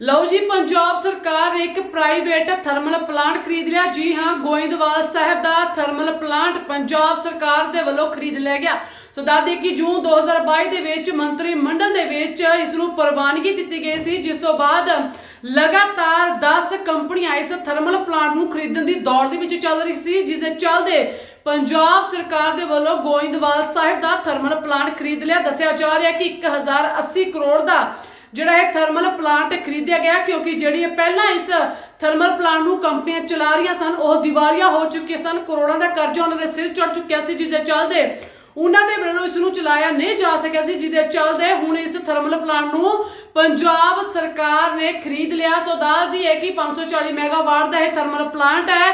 ਲਓ ਜੀ, ਪੰਜਾਬ ਸਰਕਾਰ ਨੇ ਇੱਕ ਪ੍ਰਾਈਵੇਟ ਥਰਮਲ ਪਲਾਂਟ ਖਰੀਦ ਲਿਆ। ਜੀ ਹਾਂ, ਗੋਇੰਦਵਾਲ ਸਾਹਿਬ ਦਾ ਥਰਮਲ ਪਲਾਂਟ ਪੰਜਾਬ ਸਰਕਾਰ ਦੇ ਵੱਲੋਂ ਖਰੀਦ ਲਿਆ ਗਿਆ। ਸੋ ਦੱਸਦੇ ਕਿ ਜੂਨ 2022 ਦੇ ਵਿੱਚ ਮੰਤਰੀ ਮੰਡਲ ਦੇ ਵਿੱਚ ਇਸ ਨੂੰ ਪ੍ਰਵਾਨਗੀ ਦਿੱਤੀ ਗਈ ਸੀ, ਜਿਸ ਤੋਂ ਬਾਅਦ ਲਗਾਤਾਰ 10 ਕੰਪਨੀਆਂ ਇਸ ਥਰਮਲ ਪਲਾਂਟ ਨੂੰ ਖਰੀਦਣ ਦੀ ਦੌੜ ਦੇ ਵਿੱਚ ਚੱਲ ਰਹੀ ਸੀ, ਜਿਸ ਦੇ ਚੱਲਦੇ ਪੰਜਾਬ ਸਰਕਾਰ ਦੇ ਵੱਲੋਂ ਗੋਇੰਦਵਾਲ ਸਾਹਿਬ ਦਾ ਥਰਮਲ ਪਲਾਂਟ ਖਰੀਦ ਲਿਆ। ਦੱਸਿਆ ਜਾ ਰਿਹਾ ਕਿ 1080 ਕਰੋੜ ਦਾ ਜਿਹੜਾ ਇਹ ਥਰਮਲ ਪਲਾਂਟ ਖਰੀਦਿਆ ਗਿਆ ਕਿਉਂਕਿ ਜਿਹੜੀ ਇਹ ਪਹਿਲਾਂ ਇਸ ਥਰਮਲ ਪਲਾਂਟ ਨੂੰ ਕੰਪਨੀਆਂ ਚਲਾ ਰਹੀਆਂ ਸਨ, ਉਹ ਦਿਵਾਲੀਆ ਹੋ ਚੁੱਕੀਆਂ ਸਨ, ਕਰੋੜਾਂ ਦਾ ਕਰਜ਼ਾ ਉਹਨਾਂ ਦੇ ਸਿਰ ਚੜ ਚੁੱਕਿਆ ਸੀ ਜਿਸ ਦੇ ਚੱਲਦੇ ਉਹਨਾਂ ਦੇ ਵੱਲੋਂ ਇਸ ਨੂੰ ਚਲਾਇਆ ਨਹੀਂ ਜਾ ਸਕਿਆ ਸੀ, ਜਿਹਦੇ ਚੱਲਦੇ ਹੁਣ ਇਸ ਥਰਮਲ ਪਲਾਂਟ ਨੂੰ ਪੰਜਾਬ ਸਰਕਾਰ ਨੇ ਖਰੀਦ ਲਿਆ। ਸੋ ਦੱਸਦੀ ਹੈ ਕਿ 540 ਮੈਗਾਵਾਟ ਦਾ ਇਹ ਥਰਮਲ ਪਲਾਂਟ ਹੈ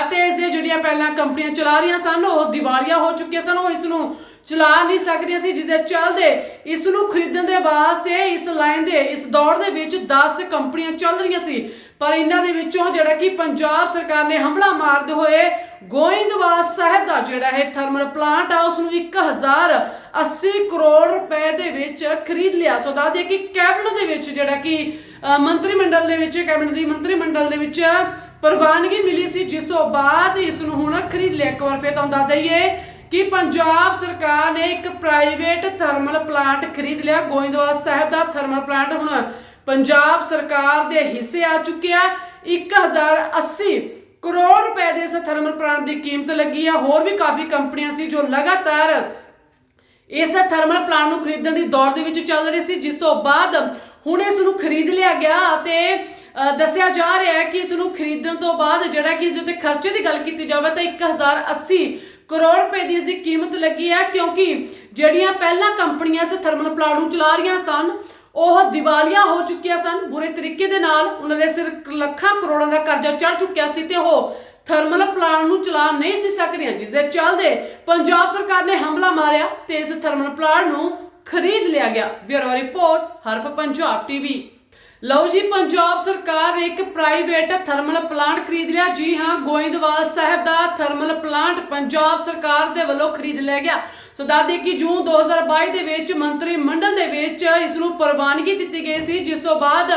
ਅਤੇ ਇਸ ਦੇ ਜਿਹੜੀਆਂ ਪਹਿਲਾਂ ਕੰਪਨੀਆਂ ਚਲਾ ਰਹੀਆਂ ਸਨ, ਉਹ ਦਿਵਾਲੀਆ ਹੋ ਚੁੱਕੀਆਂ ਸਨ, ਉਹ ਇਸ ਨੂੰ ਚਲਾ ਨਹੀਂ ਸਕਦੀਆਂ ਸੀ ਜਿਹਦੇ ਚੱਲਦੇ ਇਸ ਨੂੰ ਖਰੀਦਣ ਦੇ ਵਾਸਤੇ, ਇਸ ਲਾਈਨ ਦੇ, ਇਸ ਦੌੜ ਦੇ ਵਿੱਚ 10 ਕੰਪਨੀਆਂ ਚੱਲ ਰਹੀਆਂ ਸੀ। ਪਰ ਇਹਨਾਂ ਦੇ ਵਿੱਚੋਂ ਜਿਹੜਾ ਕਿ ਪੰਜਾਬ ਸਰਕਾਰ ਨੇ ਹਮਲਾ ਮਾਰਦੇ ਹੋਏ ਗੋਇੰਦਵਾਲ ਸਾਹਿਬ ਦਾ ਜਿਹੜਾ ਹੈ ਥਰਮਲ ਪਲਾਂਟ ਆ ਉਸ ਨੂੰ 1080 ਕਰੋੜ ਰੁਪਏ ਦੇ ਵਿੱਚ ਖਰੀਦ ਲਿਆ। ਸੋ ਦੱਸ ਦੱਸਦੇ ਕਿ ਕੈਬਨਿਟ ਦੇ ਵਿੱਚ ਜਿਹੜਾ ਕਿ ਮੰਤਰੀ ਮੰਡਲ ਦੇ ਵਿੱਚ, ਕੈਬਨਿਟ ਦੀ ਮੰਤਰੀ ਮੰਡਲ ਦੇ ਵਿੱਚ ਪ੍ਰਵਾਨਗੀ ਮਿਲੀ ਸੀ, ਜਿਸ ਤੋਂ ਬਾਅਦ ਇਸ ਨੂੰ ਹੁਣ ਖਰੀਦ ਲਿਆ। ਇੱਕ ਵਾਰ ਫਿਰ ਤੁਹਾਨੂੰ ਦੱਸ ਦਈਏ ਕਿ ਪੰਜਾਬ ਸਰਕਾਰ ਨੇ ਇੱਕ ਪ੍ਰਾਈਵੇਟ ਥਰਮਲ ਪਲਾਂਟ ਖਰੀਦ ਲਿਆ, ਗੋਇੰਦਵਾਲ ਸਾਹਿਬ ਦਾ ਥਰਮਲ ਪਲਾਂਟ ਹੁਣ ਪੰਜਾਬ ਸਰਕਾਰ ਦੇ ਹਿੱਸੇ ਆ ਚੁੱਕਿਆ 1080 ਕਰੋੜ ਰੁਪਏ ਦੇ ਇਸ ਥਰਮਲ ਪਲਾਂਟ ਦੀ ਕੀਮਤ ਲੱਗੀ ਆ। ਹੋਰ ਵੀ ਕਾਫੀ ਕੰਪਨੀਆਂ ਸੀ ਜੋ ਲਗਾਤਾਰ ਇਸ ਥਰਮਲ ਪਲਾਂਟ ਨੂੰ ਖਰੀਦਣ ਦੀ ਦੌੜ ਦੇ ਵਿੱਚ ਚੱਲ ਰਹੀ ਸੀ। ਜਿਸ ਤੋਂ ਬਾਅਦ ਹੁਣ ਇਸ ਨੂੰ ਖਰੀਦ ਲਿਆ ਗਿਆ ਅਤੇ ਦੱਸਿਆ ਜਾ ਰਿਹਾ ਹੈ ਕਿ ਇਸ ਨੂੰ ਖਰੀਦਣ ਤੋਂ ਬਾਅਦ ਜਿਹੜਾ ਕਿ ਇਸ ਦੇ ਉੱਤੇ ਖਰਚੇ ਦੀ ਗੱਲ ਕੀਤੀ ਜਾਵੇ ਤਾਂ 1080 ਕਰੋੜ ਰੁਪਏ ਦੀ ਇਸ ਦੀ ਕੀਮਤ ਲੱਗੀ ਹੈ ਕਿਉਂਕਿ ਜਿਹੜੀਆਂ ਪਹਿਲਾਂ ਕੰਪਨੀਆਂ ਇਸ ਥਰਮਲ ਪਲਾਂਟ ਨੂੰ ਚਲਾ ਰਹੀਆਂ ਸਨ, ਉਹ ਦਿਵਾਲੀਆ ਹੋ ਚੁੱਕੀਆਂ ਸਨ। ਬੁਰੇ ਤਰੀਕੇ ਦੇ ਨਾਲ ਉਹਨਾਂ ਦੇ ਸਿਰ ਲੱਖਾਂ ਕਰੋੜਾਂ ਦਾ ਕਰਜ਼ਾ ਚੜ ਚੁੱਕਿਆ ਸੀ ਤੇ ਉਹ ਥਰਮਲ ਪਲਾਂਟ ਨੂੰ ਚਲਾ ਨਹੀਂ ਸੀ ਸਕ ਰਹੀਆਂ, ਜਿਸ ਦੇ ਚੱਲਦੇ ਪੰਜਾਬ ਸਰਕਾਰ ਨੇ ਹਮਲਾ ਮਾਰਿਆ ਤੇ ਇਸ ਥਰਮਲ ਪਲਾਂਟ ਨੂੰ ਖਰੀਦ ਲਿਆ ਗਿਆ। ਬਿਊਰੋ ਰਿਪੋਰਟ ਹਰਪ ਪੰਜਾਬ ਟੀਵੀ। ਲਓ ਜੀ, ਪੰਜਾਬ ਸਰਕਾਰ ਨੇ ਇੱਕ ਪ੍ਰਾਈਵੇਟ ਥਰਮਲ ਪਲਾਂਟ ਖਰੀਦ ਲਿਆ। ਜੀ ਹਾਂ, ਗੋਇੰਦਵਾਲ ਸਾਹਿਬ ਦਾ ਥਰਮਲ ਪਲਾਂਟ ਪੰਜਾਬ ਸਰਕਾਰ ਦੇ ਵੱਲੋਂ ਖਰੀਦ ਲਿਆ ਗਿਆ। ਸੋ ਦੱਸਦੇ ਕਿ ਜੂਨ 2022 ਦੇ ਵਿੱਚ ਮੰਤਰੀ ਮੰਡਲ ਦੇ ਵਿੱਚ ਇਸ ਨੂੰ ਪ੍ਰਵਾਨਗੀ ਦਿੱਤੀ ਗਈ ਸੀ, ਜਿਸ ਤੋਂ ਬਾਅਦ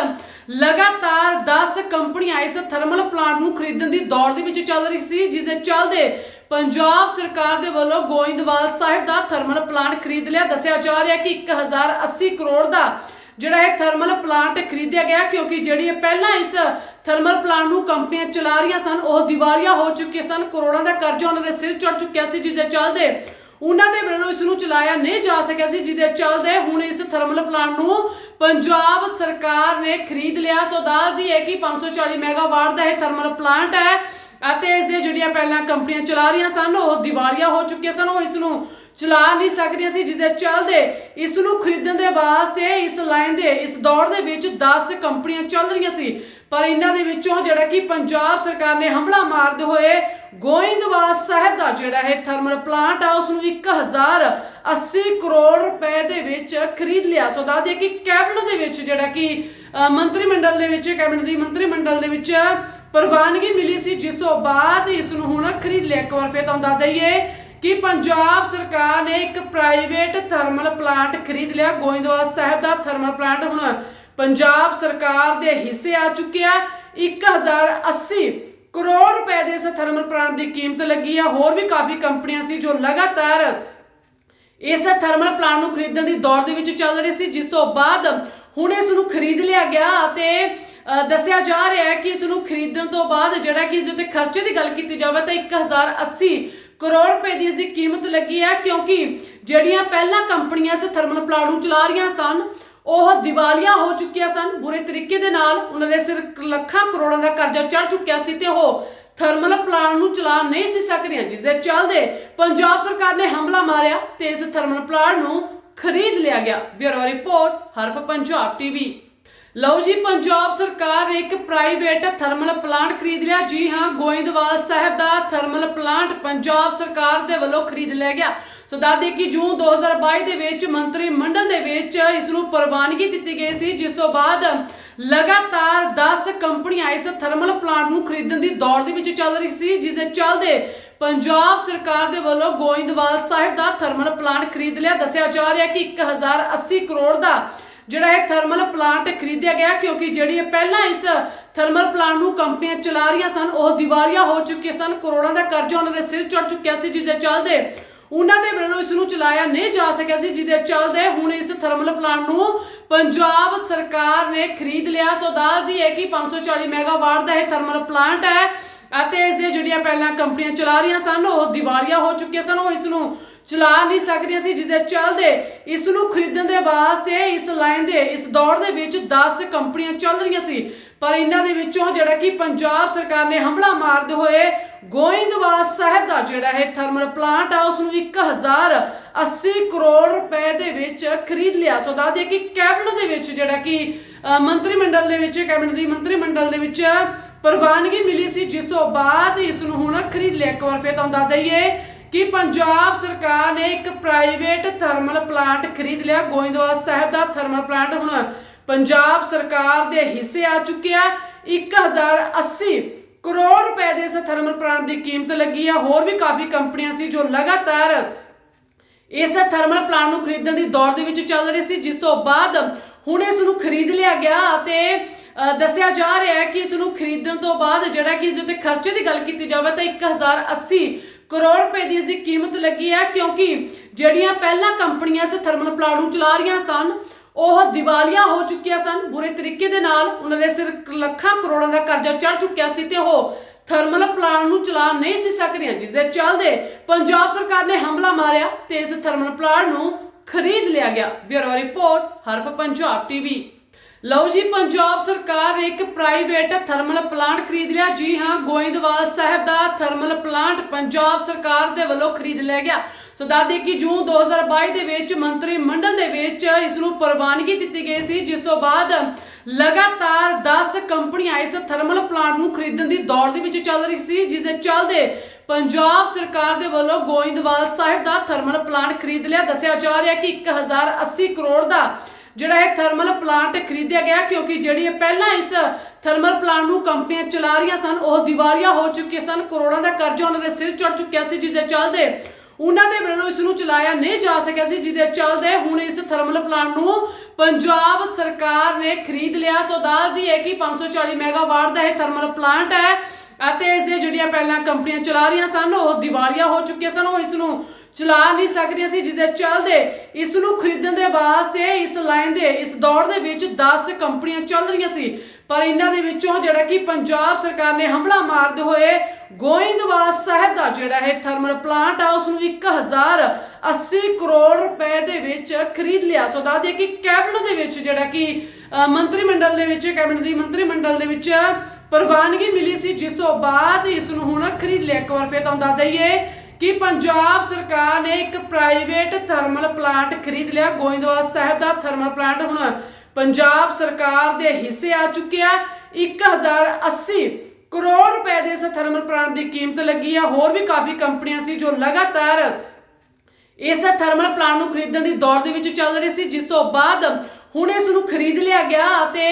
ਲਗਾਤਾਰ 10 ਕੰਪਨੀਆਂ ਇਸ ਥਰਮਲ ਪਲਾਂਟ ਨੂੰ ਖਰੀਦਣ ਦੀ ਦੌੜ ਦੇ ਵਿੱਚ ਚੱਲ ਰਹੀ ਸੀ, ਜਿਸ ਦੇ ਚੱਲਦੇ ਪੰਜਾਬ ਸਰਕਾਰ ਦੇ ਵੱਲੋਂ ਗੋਇੰਦਵਾਲ ਸਾਹਿਬ ਦਾ ਥਰਮਲ ਪਲਾਂਟ ਖਰੀਦ ਲਿਆ। ਦੱਸਿਆ ਜਾ ਰਿਹਾ ਕਿ 1080 ਕਰੋੜ ਦਾ ਜਿਹੜਾ ਇਹ ਥਰਮਲ ਪਲਾਂਟ ਖਰੀਦਿਆ ਗਿਆ ਕਿਉਂਕਿ ਜਿਹੜੀ ਪਹਿਲਾਂ ਇਸ ਥਰਮਲ ਪਲਾਂਟ ਨੂੰ ਕੰਪਨੀਆਂ ਚਲਾ ਰਹੀਆਂ ਸਨ, ਉਹ ਦਿਵਾਲੀਆ ਹੋ ਚੁੱਕੇ ਸਨ, ਕਰੋੜਾਂ ਦਾ ਕਰਜ਼ਾ ਉਹਨਾਂ ਦੇ ਸਿਰ ਚੜ ਚੁੱਕਿਆ ਸੀ ਜਿਹਦੇ ਚੱਲਦੇ ਉਹਨਾਂ ਦੇ ਵੱਲੋਂ ਇਸ ਨੂੰ ਚਲਾਇਆ ਨਹੀਂ ਜਾ ਸਕਿਆ ਸੀ ਜਿਹਦੇ ਚੱਲਦੇ ਹੁਣ ਇਸ ਥਰਮਲ ਪਲਾਂਟ ਨੂੰ ਪੰਜਾਬ ਸਰਕਾਰ ਨੇ ਖਰੀਦ ਲਿਆ। ਸੋ ਦੱਸਦੀ ਹੈ ਕਿ 540 ਮੈਗਾਵਾਟ ਦਾ ਇਹ ਥਰਮਲ ਪਲਾਂਟ ਹੈ ਅਤੇ ਇਸ ਦੇ ਜਿਹੜੀਆਂ ਪਹਿਲਾਂ ਕੰਪਨੀਆਂ ਚਲਾ ਰਹੀਆਂ ਸਨ, ਉਹ ਦਿਵਾਲੀਆ ਹੋ ਚੁੱਕੀਆਂ ਸਨ। ਉਹ ਇਸ ਨੂੰ ਚਲਾ ਨਹੀਂ ਸਕਦੀਆਂ ਸੀ ਜਿਹਦੇ ਚੱਲਦੇ ਇਸ ਨੂੰ ਖਰੀਦਣ ਦੇ ਵਾਸਤੇ, ਇਸ ਲਾਈਨ ਦੇ, ਇਸ ਦੌੜ ਦੇ ਵਿੱਚ 10 ਕੰਪਨੀਆਂ ਚੱਲ ਰਹੀਆਂ ਸੀ। ਪਰ ਇਹਨਾਂ ਦੇ ਵਿੱਚੋਂ ਜਿਹੜਾ ਕਿ ਪੰਜਾਬ ਸਰਕਾਰ ਨੇ ਹਮਲਾ ਮਾਰਦੇ ਹੋਏ ਗੋਇੰਦਵਾਲ ਸਾਹਿਬ ਦਾ ਜਿਹੜਾ ਹੈ ਥਰਮਲ ਪਲਾਂਟ ਆ ਉਸ ਨੂੰ 1080 ਕਰੋੜ ਰੁਪਏ ਦੇ ਵਿੱਚ ਖਰੀਦ ਲਿਆ। ਸੋ ਦੱਸਦੇ ਕਿ ਕੈਬਨਿਟ ਦੇ ਵਿੱਚ ਜਿਹੜਾ ਕਿ ਮੰਤਰੀ ਮੰਡਲ ਦੇ ਵਿੱਚ, ਕੈਬਨਿਟ ਦੀ ਮੰਤਰੀ ਮੰਡਲ ਦੇ ਵਿੱਚ ਪ੍ਰਵਾਨਗੀ ਮਿਲੀ ਸੀ, ਜਿਸ ਤੋਂ ਬਾਅਦ ਇਸ ਨੂੰ ਹੁਣ ਖਰੀਦ ਲਿਆ। ਇੱਕ ਵਾਰ ਫਿਰ ਤੁਹਾਨੂੰ ਦੱਸ ਦਈਏ ਕਿ ਪੰਜਾਬ ਸਰਕਾਰ ਨੇ ਇੱਕ ਪ੍ਰਾਈਵੇਟ ਥਰਮਲ ਪਲਾਂਟ ਖਰੀਦ ਲਿਆ ਗੋਇੰਦਵਾਲ ਸਾਹਿਬ ਦਾ ਥਰਮਲ ਪਲਾਂਟ ਹੁਣ ਪੰਜਾਬ ਸਰਕਾਰ ਦੇ ਹਿੱਸੇ ਆ ਚੁੱਕਿਆ 1080 ਕਰੋੜ ਰੁਪਏ ਦੇ ਇਸ ਥਰਮਲ ਪਲਾਂਟ ਦੀ ਕੀਮਤ ਲੱਗੀ ਆ। ਹੋਰ ਵੀ ਕਾਫੀ ਕੰਪਨੀਆਂ ਸੀ ਜੋ ਲਗਾਤਾਰ ਇਸ ਥਰਮਲ ਪਲਾਂਟ ਨੂੰ ਖਰੀਦਣ ਦੀ ਦੌੜ ਦੇ ਵਿੱਚ ਚੱਲ ਰਹੀ ਸੀ। ਜਿਸ ਤੋਂ ਬਾਅਦ ਹੁਣ ਇਸ ਨੂੰ ਖਰੀਦ ਲਿਆ ਗਿਆ ਅਤੇ ਅ, ਦੱਸਿਆ ਜਾ ਰਿਹਾ ਹੈ ਕਿ ਇਸ ਨੂੰ ਖਰੀਦਣ ਤੋਂ ਬਾਅਦ ਜਿਹੜਾ ਕਿ ਇਸ ਉੱਤੇ ਖਰਚੇ ਦੀ ਗੱਲ ਕੀਤੀ ਜਾਵੇ ਤਾਂ 1080 ਕਰੋੜ ਰੁਪਏ ਦੀ ਇਸ ਦੀ ਕੀਮਤ ਲੱਗੀ ਹੈ, ਕਿਉਂਕਿ ਜਿਹੜੀਆਂ ਪਹਿਲਾਂ ਕੰਪਨੀਆਂ ਇਸ ਥਰਮਲ ਪਲਾਂਟ ਨੂੰ ਚਲਾ ਰਹੀਆਂ ਸਨ, ਉਹ ਦਿਵਾਲੀਆ ਹੋ ਚੁੱਕੀਆਂ ਸਨ। ਬੁਰੇ ਤਰੀਕੇ ਦੇ ਨਾਲ ਉਹਨਾਂ ਦੇ ਸਿਰ ਲੱਖਾਂ ਕਰੋੜਾਂ ਦਾ ਕਰਜ਼ਾ ਚੜ ਚੁੱਕਿਆ ਸੀ ਤੇ ਉਹ ਥਰਮਲ ਪਲਾਂਟ ਨੂੰ ਚਲਾ ਨਹੀਂ ਸੀ ਸਕ ਰਹੀਆਂ ਜਿਸ ਦੇ ਚੱਲਦੇ ਪੰਜਾਬ ਸਰਕਾਰ ਨੇ ਹਮਲਾ ਮਾਰਿਆ ਤੇ ਇਸ ਥਰਮਲ ਪਲਾਂਟ ਨੂੰ ਖਰੀਦ ਲਿਆ ਗਿਆ। ਬਿਊਰੋ ਰਿਪੋਰਟ ਹਰਪ ਪੰਜਾਬ ਟੀਵੀ। ਲਓ ਜੀ, ਪੰਜਾਬ ਸਰਕਾਰ ਨੇ ਇੱਕ ਪ੍ਰਾਈਵੇਟ ਥਰਮਲ ਪਲਾਂਟ ਖਰੀਦ ਲਿਆ। ਜੀ ਹਾਂ, ਗੋਇੰਦਵਾਲ ਸਾਹਿਬ ਦਾ ਥਰਮਲ ਪਲਾਂਟ ਪੰਜਾਬ ਸਰਕਾਰ ਦੇ ਵੱਲੋਂ ਖਰੀਦ ਲਿਆ ਗਿਆ। ਸੋ ਦੱਸਦੇ ਕਿ ਜੂਨ 2022 ਦੇ ਵਿੱਚ ਮੰਤਰੀ ਮੰਡਲ ਦੇ ਵਿੱਚ ਇਸ ਨੂੰ ਪ੍ਰਵਾਨਗੀ ਦਿੱਤੀ ਗਈ ਸੀ, ਜਿਸ ਤੋਂ ਬਾਅਦ ਲਗਾਤਾਰ 10 ਕੰਪਨੀਆਂ ਇਸ ਥਰਮਲ ਪਲਾਂਟ ਨੂੰ ਖਰੀਦਣ ਦੀ ਦੌੜ ਦੇ ਵਿੱਚ ਚੱਲ ਰਹੀ ਸੀ, ਜਿਸ ਦੇ ਚੱਲਦੇ ਪੰਜਾਬ ਸਰਕਾਰ ਦੇ ਵੱਲੋਂ ਗੋਇੰਦਵਾਲ ਸਾਹਿਬ ਦਾ ਥਰਮਲ ਪਲਾਂਟ ਖਰੀਦ ਲਿਆ। ਦੱਸਿਆ ਜਾ ਰਿਹਾ ਕਿ 1080 ਕਰੋੜ ਦਾ ਜਿਹੜਾ ਇਹ ਥਰਮਲ ਪਲਾਂਟ ਖਰੀਦਿਆ ਗਿਆ ਕਿਉਂਕਿ ਜਿਹੜੀ ਪਹਿਲਾਂ ਇਸ ਥਰਮਲ ਪਲਾਂਟ ਨੂੰ ਕੰਪਨੀਆਂ ਚਲਾ ਰਹੀਆਂ ਸਨ, ਉਹ ਦਿਵਾਲੀਆ ਹੋ ਚੁੱਕੇ ਸਨ, ਕਰੋੜਾਂ ਦਾ ਕਰਜ਼ਾ ਉਹਨਾਂ ਦੇ ਸਿਰ ਚੜ ਚੁੱਕਿਆ ਸੀ ਜਿਹਦੇ ਚੱਲਦੇ ਉਹਨਾਂ ਦੇ ਵੱਲੋਂ ਇਸ ਨੂੰ ਚਲਾਇਆ ਨਹੀਂ ਜਾ ਸਕਿਆ ਸੀ, ਜਿਹਦੇ ਚੱਲਦੇ ਹੁਣ ਇਸ ਥਰਮਲ ਪਲਾਂਟ ਨੂੰ ਪੰਜਾਬ ਸਰਕਾਰ ਨੇ ਖਰੀਦ ਲਿਆ। ਸੋ ਦੱਸਦੀ ਹੈ ਕਿ 540 ਮੈਗਾਵਾਟ ਦਾ ਇਹ ਥਰਮਲ ਪਲਾਂਟ ਹੈ ਅਤੇ ਇਸ ਦੀਆਂ ਜਿਹੜੀਆਂ ਪਹਿਲਾਂ ਕੰਪਨੀਆਂ ਚਲਾ ਰਹੀਆਂ ਸਨ, ਉਹ ਦਿਵਾਲੀਆ ਹੋ ਚੁੱਕੀਆਂ ਸਨ। ਉਹ ਇਸ ਨੂੰ ਚਲਾ ਨਹੀਂ ਸਕਦੀਆਂ ਸੀ ਜਿਹਦੇ ਚੱਲਦੇ, ਇਸ ਨੂੰ ਖਰੀਦਣ ਦੇ ਵਾਸਤੇ, ਇਸ ਲਾਈਨ ਦੇ, ਇਸ ਦੌੜ ਦੇ ਵਿੱਚ 10 ਕੰਪਨੀਆਂ ਚੱਲ ਰਹੀਆਂ ਸੀ। ਪਰ ਇਹਨਾਂ ਦੇ ਵਿੱਚੋਂ ਜਿਹੜਾ ਕਿ ਪੰਜਾਬ ਸਰਕਾਰ ਨੇ ਹਮਲਾ ਮਾਰਦੇ ਹੋਏ ਗੋਇੰਦਵਾਲ ਸਾਹਿਬ ਦਾ ਜਿਹੜਾ ਹੈ ਥਰਮਲ ਪਲਾਂਟ ਆ ਉਸ ਨੂੰ 1080 ਕਰੋੜ ਰੁਪਏ ਦੇ ਵਿੱਚ ਖਰੀਦ ਲਿਆ। ਸੋ ਦੱਸ ਦਈਏ ਕਿ ਕੈਬਨਿਟ ਦੇ ਵਿੱਚ ਜਿਹੜਾ ਕਿ ਮੰਤਰੀ ਮੰਡਲ ਦੇ ਵਿੱਚ, ਕੈਬਨਿਟ ਦੀ ਮੰਤਰੀ ਮੰਡਲ ਦੇ ਵਿੱਚ ਪ੍ਰਵਾਨਗੀ ਮਿਲੀ ਸੀ। ਜਿਸ ਤੋਂ ਬਾਅਦ ਇਸ ਨੂੰ ਹੁਣ ਖਰੀਦ ਲਿਆ। ਇੱਕ ਵਾਰ ਫੇਰ ਤੁਹਾਨੂੰ ਦੱਸ ਦਈਏ ਕਿ ਪੰਜਾਬ ਸਰਕਾਰ ਨੇ ਇੱਕ ਪ੍ਰਾਈਵੇਟ ਥਰਮਲ ਪਲਾਂਟ ਖਰੀਦ ਲਿਆ ਗੋਇੰਦਵਾਲ ਸਾਹਿਬ ਦਾ ਥਰਮਲ ਪਲਾਂਟ ਹੁਣ ਪੰਜਾਬ ਸਰਕਾਰ ਦੇ ਹਿੱਸੇ ਆ ਚੁੱਕਿਆ 1080 ਕਰੋੜ ਰੁਪਏ ਦੇ ਇਸ ਥਰਮਲ ਪਲਾਂਟ ਦੀ ਕੀਮਤ ਲੱਗੀ ਆ। ਹੋਰ ਵੀ ਕਾਫੀ ਕੰਪਨੀਆਂ ਸੀ ਜੋ ਲਗਾਤਾਰ ਇਸ ਥਰਮਲ ਪਲਾਂਟ ਨੂੰ ਖਰੀਦਣ ਦੀ ਦੌੜ ਦੇ ਵਿੱਚ ਚੱਲ ਰਹੀ ਸੀ। ਜਿਸ ਤੋਂ ਬਾਅਦ ਹੁਣ ਇਸ ਨੂੰ ਖਰੀਦ ਲਿਆ ਗਿਆ ਅਤੇ ਅ, ਦੱਸਿਆ ਜਾ ਰਿਹਾ ਹੈ ਕਿ ਇਸ ਨੂੰ ਖਰੀਦਣ ਤੋਂ ਬਾਅਦ ਜਿਹੜਾ ਕਿ ਇਹਦੇ ਉੱਤੇ ਖਰਚੇ ਦੀ ਗੱਲ ਕੀਤੀ ਜਾਵੇ ਤਾਂ 1080 ਕਰੋੜ ਰੁਪਏ ਦੀ ਇਸ ਦੀ ਕੀਮਤ ਲੱਗੀ ਹੈ, ਕਿਉਂਕਿ ਜਿਹੜੀਆਂ ਪਹਿਲਾਂ ਕੰਪਨੀਆਂ ਇਸ ਥਰਮਲ ਪਲਾਂਟ ਨੂੰ ਚਲਾ ਰਹੀਆਂ ਸਨ, ਉਹ ਦਿਵਾਲੀਆ ਹੋ ਚੁੱਕੀਆਂ ਸਨ। ਬੁਰੇ ਤਰੀਕੇ ਦੇ ਨਾਲ ਉਹਨਾਂ ਦੇ ਸਿਰ ਲੱਖਾਂ ਕਰੋੜਾਂ ਦਾ ਕਰਜ਼ਾ ਚੜ ਚੁੱਕਿਆ ਸੀ ਤੇ ਉਹ ਥਰਮਲ ਪਲਾਂਟ ਨੂੰ ਚਲਾ ਨਹੀਂ ਸੀ ਸਕਦੀਆਂ ਜਿਸ ਦੇ ਚੱਲਦੇ ਪੰਜਾਬ ਸਰਕਾਰ ਨੇ ਹਮਲਾ ਮਾਰਿਆ ਤੇ ਇਸ ਥਰਮਲ ਪਲਾਂਟ ਨੂੰ ਖਰੀਦ ਲਿਆ ਗਿਆ। ਬਿਊਰੋ ਰਿਪੋਰਟ ਹਰਪ ਪੰਜਾਬ ਟੀਵੀ। ਲਓ ਜੀ, ਪੰਜਾਬ ਸਰਕਾਰ ਨੇ ਇੱਕ ਪ੍ਰਾਈਵੇਟ ਥਰਮਲ ਪਲਾਂਟ ਖਰੀਦ ਲਿਆ। ਜੀ ਹਾਂ, ਗੋਇੰਦਵਾਲ ਸਾਹਿਬ ਦਾ ਥਰਮਲ ਪਲਾਂਟ ਪੰਜਾਬ ਸਰਕਾਰ ਦੇ ਵੱਲੋਂ ਖਰੀਦ ਲਿਆ ਗਿਆ। ਸੋ ਦੱਸਦੇ ਕਿ ਜੂਨ 2022 ਦੇ ਵਿੱਚ ਮੰਤਰੀ ਮੰਡਲ ਦੇ ਵਿੱਚ ਇਸ ਨੂੰ ਪ੍ਰਵਾਨਗੀ ਦਿੱਤੀ ਗਈ ਸੀ, ਜਿਸ ਤੋਂ ਬਾਅਦ ਲਗਾਤਾਰ 10 ਕੰਪਨੀਆਂ ਇਸ ਥਰਮਲ ਪਲਾਂਟ ਨੂੰ ਖਰੀਦਣ ਦੀ ਦੌੜ ਦੇ ਵਿੱਚ ਚੱਲ ਰਹੀ ਸੀ, ਜਿਸ ਦੇ ਚੱਲਦੇ ਪੰਜਾਬ ਸਰਕਾਰ ਦੇ ਵੱਲੋਂ ਗੋਇੰਦਵਾਲ ਸਾਹਿਬ ਦਾ ਥਰਮਲ ਪਲਾਂਟ ਖਰੀਦ ਲਿਆ। ਦੱਸਿਆ ਜਾ ਰਿਹਾ ਕਿ 1080 ਕਰੋੜ ਦਾ ਜਿਹੜਾ ਇਹ ਥਰਮਲ ਪਲਾਂਟ ਖਰੀਦਿਆ ਗਿਆ ਕਿਉਂਕਿ ਜਿਹੜੀ ਇਹ ਪਹਿਲਾਂ ਇਸ ਥਰਮਲ ਪਲਾਂਟ ਨੂੰ ਕੰਪਨੀਆਂ ਚਲਾ ਰਹੀਆਂ ਸਨ, ਉਹ ਦਿਵਾਲੀਆ ਹੋ ਚੁੱਕੇ ਸਨ, ਕਰੋੜਾਂ ਦਾ ਕਰਜ਼ਾ ਉਹਨਾਂ ਦੇ ਸਿਰ ਚੜ ਚੁੱਕਿਆ ਸੀ ਜਿਹਦੇ ਚੱਲਦੇ ਉਹਨਾਂ ਦੇ ਵੱਲੋਂ ਇਸ ਨੂੰ ਚਲਾਇਆ ਨਹੀਂ ਜਾ ਸਕਿਆ ਸੀ ਜਿਹਦੇ ਚੱਲਦੇ ਹੁਣ ਇਸ ਥਰਮਲ ਪਲਾਂਟ ਨੂੰ ਪੰਜਾਬ ਸਰਕਾਰ ਨੇ ਖਰੀਦ ਲਿਆ। ਸੋ ਦੱਸਦੀ ਹੈ ਕਿ 540 ਮੈਗਾਵਾਟ ਦਾ ਇਹ ਥਰਮਲ ਪਲਾਂਟ ਹੈ ਅਤੇ ਇਸ ਦੀਆਂ ਜਿਹੜੀਆਂ ਪਹਿਲਾਂ ਕੰਪਨੀਆਂ ਚਲਾ ਰਹੀਆਂ ਸਨ, ਉਹ ਦਿਵਾਲੀਆ ਹੋ ਚੁੱਕੇ ਸਨ। ਉਹ ਇਸ ਨੂੰ ਚਲਾ ਨਹੀਂ ਸਕਦੀਆਂ ਸੀ ਜਿਹਦੇ ਚੱਲਦੇ ਇਸ ਨੂੰ ਖਰੀਦਣ ਦੇ ਵਾਸਤੇ, ਇਸ ਲਾਈਨ ਦੇ, ਇਸ ਦੌੜ ਦੇ ਵਿੱਚ 10 ਕੰਪਨੀਆਂ ਚੱਲ ਰਹੀਆਂ ਸੀ। ਪਰ ਇਹਨਾਂ ਦੇ ਵਿੱਚੋਂ ਜਿਹੜਾ ਕਿ ਪੰਜਾਬ ਸਰਕਾਰ ਨੇ ਹਮਲਾ ਮਾਰਦੇ ਹੋਏ ਗੋਇੰਦਵਾਲ ਸਾਹਿਬ ਦਾ ਜਿਹੜਾ ਹੈ ਥਰਮਲ ਪਲਾਂਟ ਆ, ਉਸ ਨੂੰ 1080 ਕਰੋੜ ਰੁਪਏ ਦੇ ਵਿੱਚ ਖਰੀਦ ਲਿਆ। ਸੋ ਦੱਸ ਦਈਏ ਕਿ ਕੈਬਨਿਟ ਦੇ ਵਿੱਚ ਜਿਹੜਾ ਕਿ ਮੰਤਰੀ ਮੰਡਲ ਦੇ ਵਿੱਚ, ਕੈਬਨਿਟ ਦੀ ਮੰਤਰੀ ਮੰਡਲ ਦੇ ਵਿੱਚ ਪ੍ਰਵਾਨਗੀ ਮਿਲੀ ਸੀ, ਜਿਸ ਤੋਂ ਬਾਅਦ ਇਸ ਨੂੰ ਹੁਣ ਖਰੀਦ ਲਿਆ। ਇੱਕ ਵਾਰ ਫਿਰ ਤੁਹਾਨੂੰ ਦੱਸ ਦਈਏ ਕਿ ਪੰਜਾਬ ਸਰਕਾਰ ਨੇ ਇੱਕ ਪ੍ਰਾਈਵੇਟ ਥਰਮਲ ਪਲਾਂਟ ਖਰੀਦ ਲਿਆ, ਗੋਇੰਦਵਾਲ ਸਾਹਿਬ ਦਾ ਥਰਮਲ ਪਲਾਂਟ ਹੁਣ ਪੰਜਾਬ ਸਰਕਾਰ ਦੇ ਹਿੱਸੇ ਆ ਚੁੱਕਿਆ 1080 ਕਰੋੜ ਰੁਪਏ ਦੇ ਇਸ ਥਰਮਲ ਪਲਾਂਟ ਦੀ ਕੀਮਤ ਲੱਗੀ ਆ। ਹੋਰ ਵੀ ਕਾਫੀ ਕੰਪਨੀਆਂ ਸੀ ਜੋ ਲਗਾਤਾਰ ਇਸ ਥਰਮਲ ਪਲਾਂਟ ਨੂੰ ਖਰੀਦਣ ਦੀ ਦੌੜ ਦੇ ਵਿੱਚ ਚੱਲ ਰਹੀ ਸੀ, ਜਿਸ ਤੋਂ ਬਾਅਦ ਹੁਣ ਇਸ ਨੂੰ ਖਰੀਦ ਲਿਆ ਗਿਆ ਅਤੇ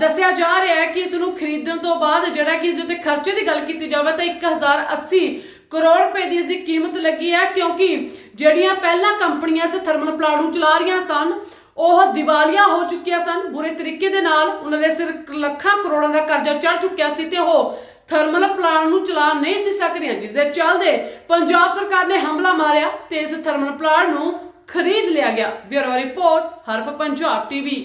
ਦੱਸਿਆ ਜਾ ਰਿਹਾ ਹੈ ਕਿ ਇਸ ਨੂੰ ਖਰੀਦਣ ਤੋਂ ਬਾਅਦ ਜਿਹੜਾ ਕਿ ਇਹਦੇ ਉੱਤੇ ਖਰਚੇ ਦੀ ਗੱਲ ਕੀਤੀ ਜਾਵੇ ਤਾਂ 1080 ਕਰੋੜ ਰੁਪਏ ਦੀ ਇਸ ਦੀ ਕੀਮਤ ਲੱਗੀ ਹੈ ਕਿਉਂਕਿ ਜਿਹੜੀਆਂ ਪਹਿਲਾਂ ਕੰਪਨੀਆਂ ਇਸ ਥਰਮਲ ਪਲਾਂਟ ਨੂੰ ਚਲਾ ਰਹੀਆਂ ਸਨ, ਉਹ ਦਿਵਾਲੀਆ ਹੋ ਚੁੱਕੀਆਂ ਸਨ। ਬੁਰੇ ਤਰੀਕੇ ਦੇ ਨਾਲ ਉਹਨਾਂ ਦੇ ਸਿਰ ਲੱਖਾਂ ਕਰੋੜਾਂ ਦਾ ਕਰਜ਼ਾ ਚੜ ਚੁੱਕਿਆ ਸੀ ਤੇ ਉਹ ਥਰਮਲ ਪਲਾਂਟ ਨੂੰ ਚਲਾ ਨਹੀਂ ਸੀ ਸਕਦੀਆਂ ਜਿਸ ਦੇ ਚੱਲਦੇ ਪੰਜਾਬ ਸਰਕਾਰ ਨੇ ਹਮਲਾ ਮਾਰਿਆ ਤੇ ਇਸ ਥਰਮਲ ਪਲਾਂਟ ਨੂੰ ਖਰੀਦ ਲਿਆ ਗਿਆ। ਬਿਊਰੋ ਰਿਪੋਰਟ, ਹਰਪ ਪੰਜਾਬ ਟੀਵੀ।